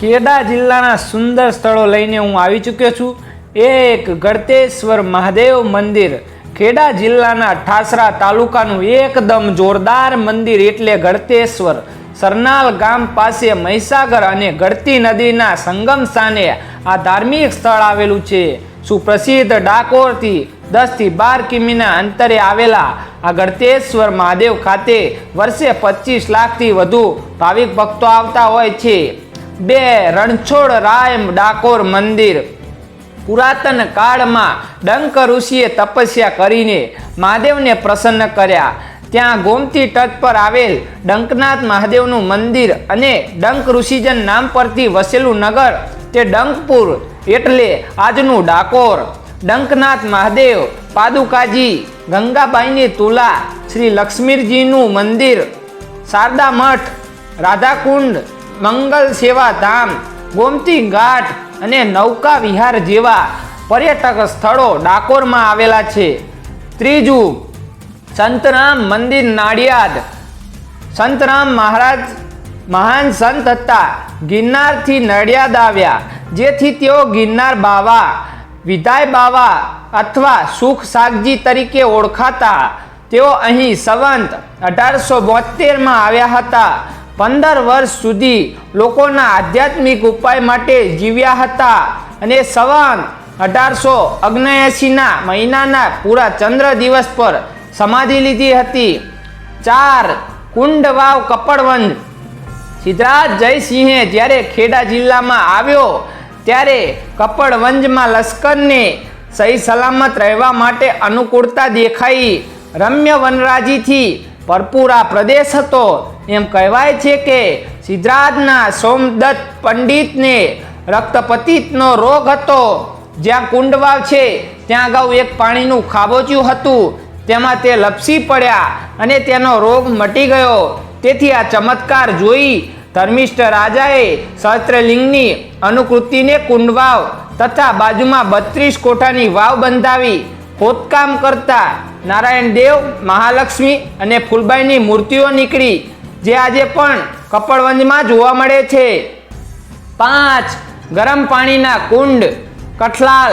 ખેડા જિલ્લાના સુંદર સ્થળો લઈને હું આવી ચૂક્યો છું. એક ગળતેશ્વર મહાદેવ મંદિર. ખેડા જિલ્લાના ઠાસરા તાલુકાનું એકદમ જોરદાર મંદિર એટલે ગળતેશ્વર. સરનાલ ગામ પાસે મહીસાગર અને ગળતી નદીના સંગમ સ્થાને આ ધાર્મિક સ્થળ આવેલું છે. સુપ્રસિદ્ધ ડાકોરથી દસથી બાર કિમીના અંતરે આવેલા આ ગળતેશ્વર મહાદેવ ખાતે વર્ષે પચીસ લાખથી વધુ ભાવિક ભક્તો આવતા હોય છે. બે રણછોડ રાય, ડાકોર મંદિર. પુરાતન કાળમાં ડંક ઋષિએ તપસ્યા કરીને મહાદેવને પ્રસન્ન કર્યા. ત્યાં ગોમતી તટ પર આવેલ ડંકનાથ મહાદેવનું મંદિર અને ડંક ઋષિજન નામ પરથી વસેલું નગર, તે ડંકપુર એટલે આજનું ડાકોર. ડંકનાથ મહાદેવ, પાદુકાજી, ગંગાબાઈની તુલા, શ્રી લક્ષ્મીજીનું મંદિર, શારદા મઠ, રાધાકુંડ મંગલ સેવા ધામ ગોમતી ઘાટ અને નૌકા વિહાર જેવા પર્યટક સ્થળો ડાકોરમાં આવેલા છે. ત્રીજું, સંતરામ મંદિર નાડિયાદ સંતરામ મહારાજ, મહાન સંત હતા. ગિરનારથી નડિયાદ આવ્યા. જેથી તેઓ ગિરનાર બાવા, વિધાય બાવા અથવા સુખ સાગજી તરીકે ઓળખાતા. તેઓ અહીં સંવંત અઢારસો બોતેરમાં આવ્યા હતા. પંદર વર્ષ સુધી લોકોના આધ્યાત્મિક ઉપાય માટે જીવ્યા હતા અને સવાન અઢારસો અગ્નેએંશીના મહિનાના પૂરા ચંદ્ર દિવસ પર સમાધિ લીધી હતી. ચાર કુંડવાવ કપડવંજ. સિદ્ધરાજ જયસિંહે જ્યારે ખેડા જિલ્લામાં આવ્યો, ત્યારે કપડવંજમાં લશ્કરને સહી સલામત રહેવા માટે અનુકૂળતા દેખાઈ. રમ્ય વનરાજીથી ભરપૂર પ્રદેશ હતો. એમ કહેવાય છે કે સિદ્ધરાજના સોમદત્ત પંડિતને રક્તપતિતનો રોગ હતો. જ્યાં કુંડવાવ છે, ત્યાં અગાઉ એક પાણીનું ખાબોચ્યું હતું. તેમાં તે લપસી પડ્યા અને તેનો રોગ મટી ગયો. તેથી આ ચમત્કાર જોઈ ધર્મિષ્ઠ રાજાએ સહસ્ત્રલિંગની અનુકૃતિને કુંડવાવ તથા બાજુમાં બત્રીસ કોઠાની વાવ બંધાવી ખોદકામ કરતા નારાયણ દેવ, મહાલક્ષ્મી અને ફૂલબાઈની મૂર્તિઓ નીકળી, જે આજે પણ કપડવંજમાં જોવા મળે છે. પાંચ, ગરમ પાણીના કુંડ, કઠલાલ,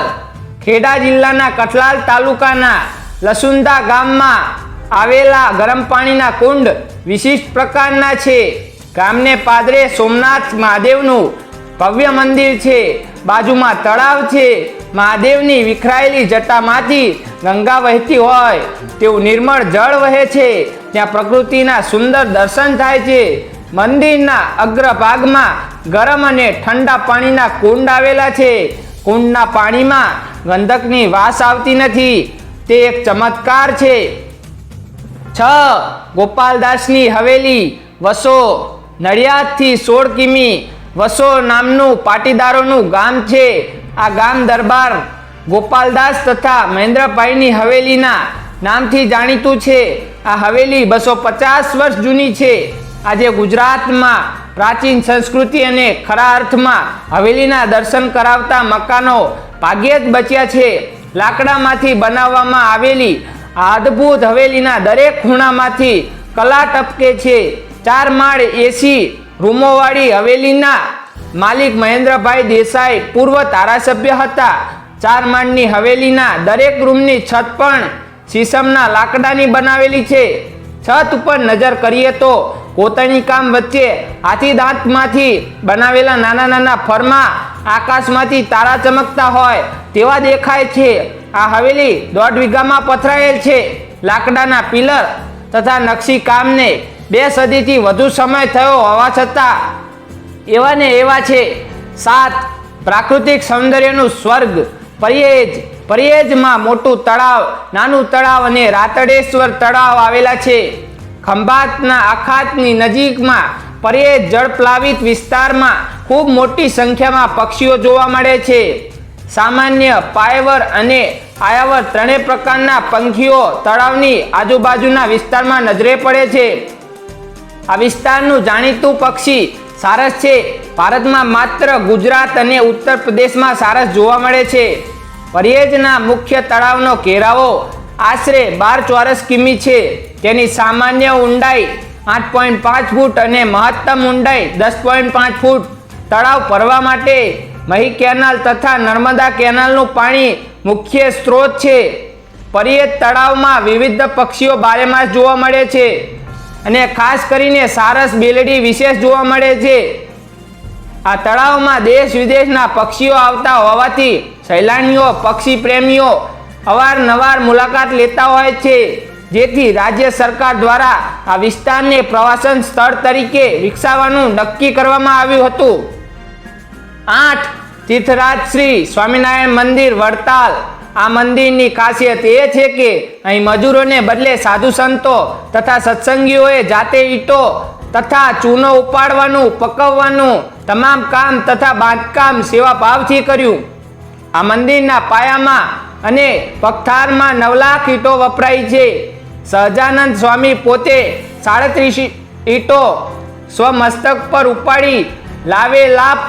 ખેડા જિલ્લાના કઠલાલ તાલુકાના લસુંદા ગામમાં આવેલા ગરમ પાણીના કુંડ વિશિષ્ટ પ્રકારના છે. ગામને પાદરે સોમનાથ મહાદેવનું ભવ્ય મંદિર છે. બાજુમાં તળાવ છે. મહાદેવની વિખરાયેલી જટામાંથી ગંગા વહેતી હોય, તેવું નિર્મળ જળ વહે છે. ત્યાં પ્રકૃતિના સુંદર દર્શન થાય છે. મંદિરના અગ્રભાગમાં ગરમ અને ઠંડા પાણીના કુંડ આવેલા છે. કુંડના પાણીમાં ગંધકની વાસ આવતી નથી. તે એક ચમત્કાર છે. છ. ગોપાલદાસની હવેલી વસો. નડિયાદથી સોળ કિમી વસો નામનું પાટીદારોનું ગામ છે. આ ગામ દરબાર ગોપાલદાસ તથા મહેન્દ્રભાઈની હવેલીના નામથી જાણીતું છે. આ હવેલી બસો પચાસ વર્ષ જૂની છે. આજે ગુજરાતમાં પ્રાચીન સંસ્કૃતિ અને ખરા અર્થમાં હવેલીના દર્શન કરાવતા મકાનો ભાગ્યે જ બચ્યા છે. લાકડામાંથી બનાવવામાં આવેલી આ અદ્ભુત હવેલીના દરેક ખૂણામાંથી કલા ટપકે છે. ચાર માળ એસી રૂમોવાળી હવેલીના માલિક મહેન્દ્રભાઈ દેસાઈ પૂર્વ ધારાસભ્ય હતા. ચાર માળની હવેલીના દરેક રૂમની છત પણ શીશમના લાકડાની બનાવેલી છે. છત ઉપર નજર કરીએ તો કોતરણી કામ વચ્ચે હાથી દાંતમાંથી બનાવેલા નાના નાના ફરમાં આકાશમાંથી તારા ચમકતા હોય તેવા દેખાય છે. આ હવેલી દોઢ વીઘામાં પથરાયેલ છે. લાકડાના પિલર તથા નકશી કામને બે સદીથી વધુ સમય થયો હોવા છતાં એવા ને એવા છે. સાત, પ્રાકૃતિક સૌંદર્યનું સ્વર્ગ. પરિયેજ પરિયેજમાં મોટું તળાવ, નાનું તળાવ અને રાતડેશ્વર તળાવ આવેલા છે. ખંભાતના આખાતની નજીકમાં પર્યેજ જળપ્લાવિત વિસ્તારમાં ખૂબ મોટી સંખ્યામાં પક્ષીઓ જોવા મળે છે. સામાન્ય પાયવર અને આયાવર ત્રણેય પ્રકારના પંખીઓ તળાવની આજુબાજુના વિસ્તારમાં નજરે પડે છે. આ વિસ્તારનું જાણીતું પક્ષી સારસ છે. ભારતમાં માત્ર ગુજરાત અને ઉત્તર પ્રદેશમાં સારસ જોવા મળે છે. પરિયેજના મુખ્ય તળાવનો ઘેરાવો આશરે બાર ચોરસ કિમી છે. તેની સામાન્ય ઊંડાઈ આઠ પોઈન્ટ પાંચ ફૂટ અને મહત્તમ ઊંડાઈ દસ પોઈન્ટ પાંચ ફૂટ. તળાવ ભરવા માટે મહી કેનાલ તથા નર્મદા કેનાલનું પાણી મુખ્ય સ્ત્રોત છે. પરિયત તળાવમાં વિવિધ પક્ષીઓ બારેમાસ જોવા મળે છે. અને ખાસ કરીને સારસ બેલડી વિશેષ જોવા મળે છે. આ તળાવમાં દેશ વિદેશના પક્ષીઓ આવતા હોવાથી સહેલાણીઓ, પક્ષી પ્રેમીઓ અવારનવાર મુલાકાત લેતા હોય છે. જેથી રાજ્ય સરકાર દ્વારા આ વિસ્તારને પ્રવાસન સ્થળ તરીકે વિકસાવવાનું નક્કી કરવામાં આવ્યું હતું. આઠ તીર્થરાજ શ્રી સ્વામિનારાયણ મંદિર વડતાલ આ મંદિરની ખાસિયત એ છે કે અહીં મજૂરોને બદલે સાધુ સંતો તથા સત્સંગીઓએ જાતે ઈંટો તથા ચૂનો ઉપાડવાનું, પકવવાનું, તમામ કામ તથા બાંધકામ સેવા ભાવથી કર્યું. આ મંદિરના પાયામાં અને પગથારમાં નવ લાખ ઈંટો વપરાય છે. સહજાનંદ સ્વામી પોતે સાડત્રીસ ઈંટો સ્વમસ્તક પર ઉપાડી લાવે લાભ,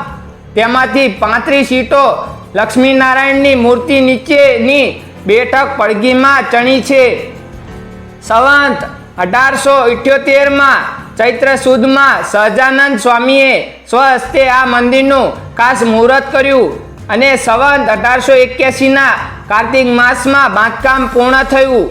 તેમાંથી પાંત્રીસ ઈંટો લક્ષ્મીનારાયણની મૂર્તિ નીચેની બેઠક પડગીમાં ચણી છે. સંવંત અઢારસો ઇઠ્યોતેરમાં ચૈત્ર સુદમાં સહજાનંદ સ્વામીએ સ્વહસ્તે આ મંદિરનું ખાસ મુહૂર્ત કર્યું અને સંવંત અઢારસો એક્યાસીના કાર્તિક માસમાં બાંધકામ પૂર્ણ થયું.